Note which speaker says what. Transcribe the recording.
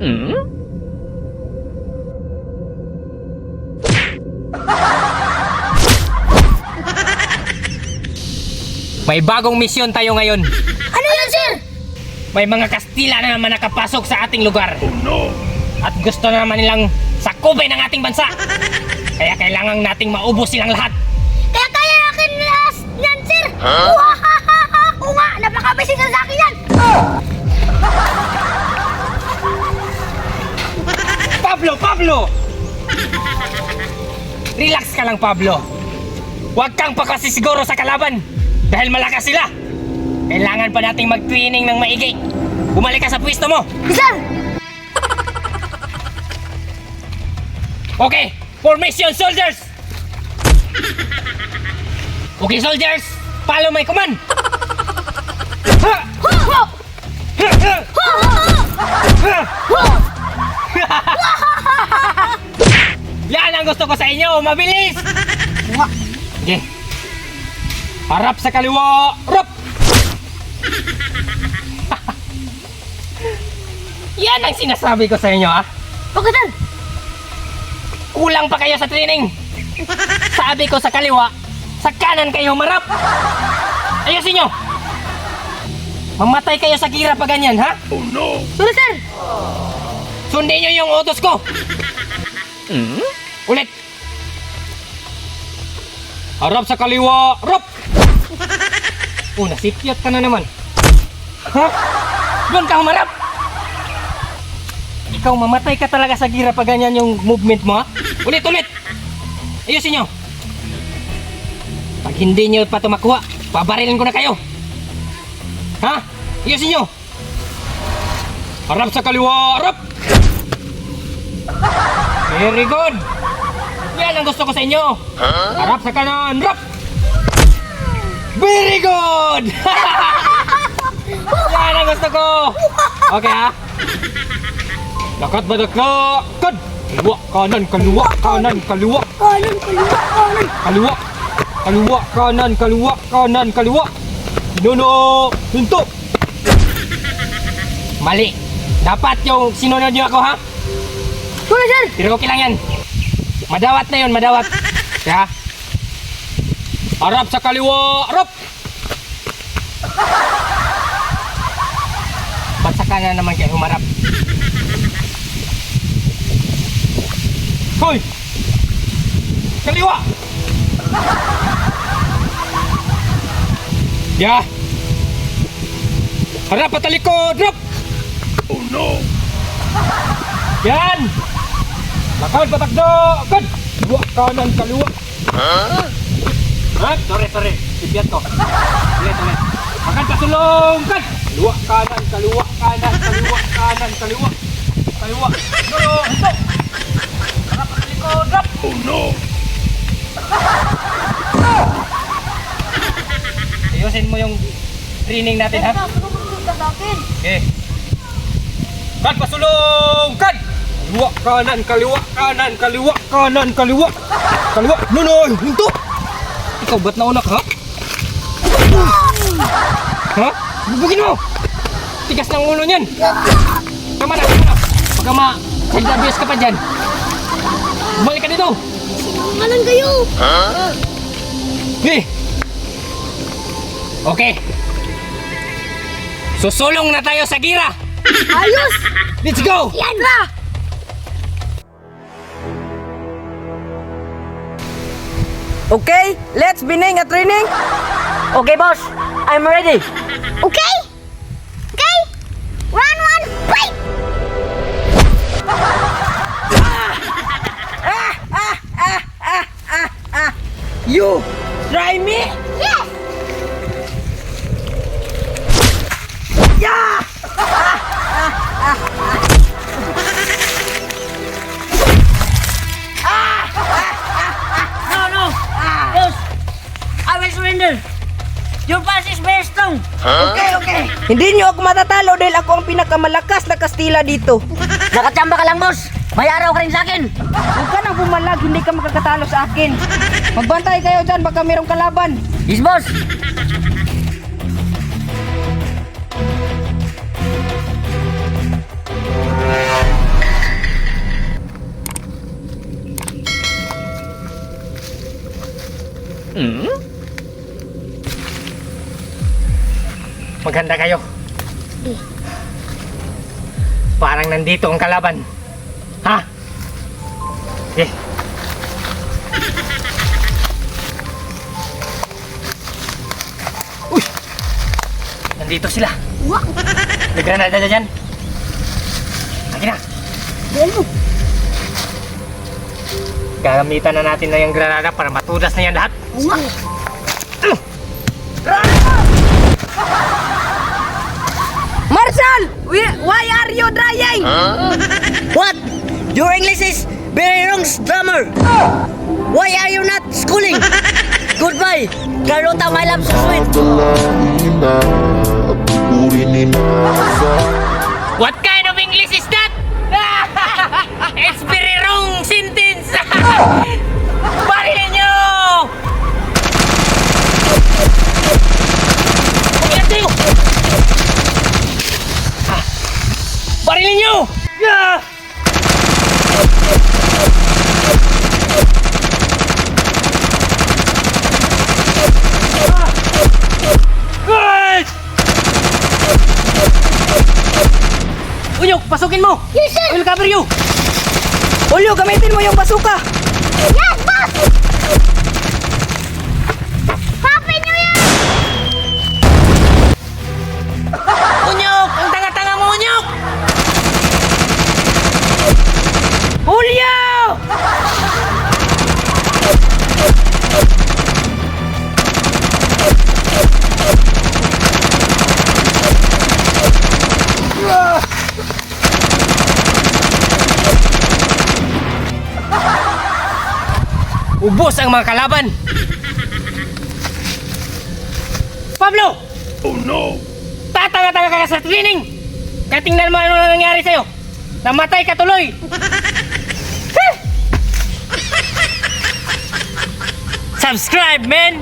Speaker 1: May bagong misyon tayo ngayon.
Speaker 2: Ano yan, sir?
Speaker 1: May mga Kastila na naman nakapasok sa ating lugar. At gusto na naman nilang sakupin ang ating bansa. Kaya kailangan nating maubos silang lahat.
Speaker 2: Kaya kaya akin last yan, sir. Wahahaha! Oo nga, napaka-basic sa akin yan.
Speaker 1: Pablo, Pablo! Relax ka lang, Pablo. Huwag kang pagkasisiguro sa kalaban. Dahil malakas sila. Kailangan pa nating mag-training ng maigi. Bumalik ka sa pwesto mo.
Speaker 2: Sir!
Speaker 1: Okay, formation soldiers! Okay, soldiers, follow my command! Inyo, mabilis! Okay. Harap sa kaliwa, rap! Yan ang sinasabi ko sa inyo, ah.
Speaker 2: Bakit, sir?
Speaker 1: Kulang pa kayo sa training. Sabi ko sa kaliwa, sa kanan kayo marap. Ayusin nyo. Mamatay kayo sa gira pa ganyan, ha?
Speaker 2: Sorry, sir.
Speaker 1: Sundin nyo yung utos ko. Ulit. Harap sa kaliwa, rap! Oh, nasipyat ka na naman. Ha? Doon ka humarap! Ikaw, mamatay ka talaga sa gira pag ganyan yung movement mo, ha? Ulit, ulit! Ayusin nyo! Pag hindi nyo pa ito makuha, pabarilin ko na kayo! Ha? Ayusin nyo! Harap sa kaliwa, harap! Very good! Yan ang gusto ko sa inyo! Harap sa kanan, rap! Very good! Yan ang gusto ko! Okay ha? Lakat ba lakad? Kaliwa, kanan, kaliwa, kanan, kaliwa,
Speaker 2: Kanan, kaliwa, kanan.
Speaker 1: kaliwa, kaliwa, kanan, kaliwa, kanan, kaliwa. Sinuno, hinto. Mali. Dapat yung sinunod niyo ako ha?
Speaker 2: Sorry, sir.
Speaker 1: Pero okay lang yan. Madawat na yun, madawat. Kaya, harap sa kaliwa, harap! Ba't sa kanan naman kayo humarap? Hoy! Kaliwa! Ya! Harap patalikod, drop! Oh no! Yan! Lakad, patakdo! Agad! Kaliwa, kanan, kaliwa. Ha? Ha? Sorry, sorry. Sibiyat ko. Ulit, ulit. Lakad, pasulong! Kan! Kaliwa, kanan, kaliwa, kanan, kaliwa, kanan, kaliwa. Kaliwa. No, hito! Harap at likod, drop! Oh no! Ayusin mo yung training natin, ha?
Speaker 2: Sumunod ka sa akin.
Speaker 1: Okay. Kan pasulong! Kan! Kaliwa, kanan, kaliwa, kanan, kaliwa, kanan, kaliwa. Kaliwa, nunoy, hinto! Ikaw ba't nauna ka? Ha? Bubugin mo! Tigas ng ulo niyan! Tama na, tama na! Baka ma... Abuse ka pa dyan! Bumalik ka dito!
Speaker 2: Kanan kayo.
Speaker 1: Hey! Okay. Susulong na tayo sa gira!
Speaker 2: Ayos.
Speaker 1: Let's go!
Speaker 2: Yan
Speaker 3: Okay, let's begin a training.
Speaker 4: Okay, boss. I'm ready.
Speaker 2: Okay? Okay? Run, one, break!
Speaker 3: You try me?
Speaker 2: Yes!
Speaker 4: No, Your pass is very strong.
Speaker 3: Okay, okay. Hindi nyo ako matatalo dahil ako ang pinakamalakas na Kastila dito.
Speaker 4: Nakachamba ka lang, boss. May araw ka rin sa akin.
Speaker 3: Huwag ka nang bumalag, hindi ka makakatalo sa akin. Magbantay kayo dyan, baka mayroong kalaban.
Speaker 4: Yes, boss. Hmm?
Speaker 1: Maganda kayo. Parang nandito ang kalaban. Ha? Sige. Uy! Nandito sila. May granada na dyan. Akin na. Gagamitan na natin na yung granada para matudas na yan lahat.
Speaker 2: Wah!
Speaker 3: Marshal! We- Why are you drying?
Speaker 4: What? Your English is very wrong, drummer. Why are you not schooling? Goodbye. Carlota, my love, so sweet.
Speaker 1: What kind of English is that? It's very wrong sentence. Barilin nyo! Paglating! Ah, Barilin nyo! Ah! Ah! Unyok, pasukin mo!
Speaker 2: Yes, sir!
Speaker 1: I will cover you!
Speaker 3: Ulyo, gamitin mo yung basuka.
Speaker 1: Ubos ang mga kalaban! Pablo!
Speaker 5: Oh no!
Speaker 1: Tatanga-tanga ka sa training! Kaya tingnan mo ano na nangyari sa'yo! Namatay ka tuloy! Subscribe, man!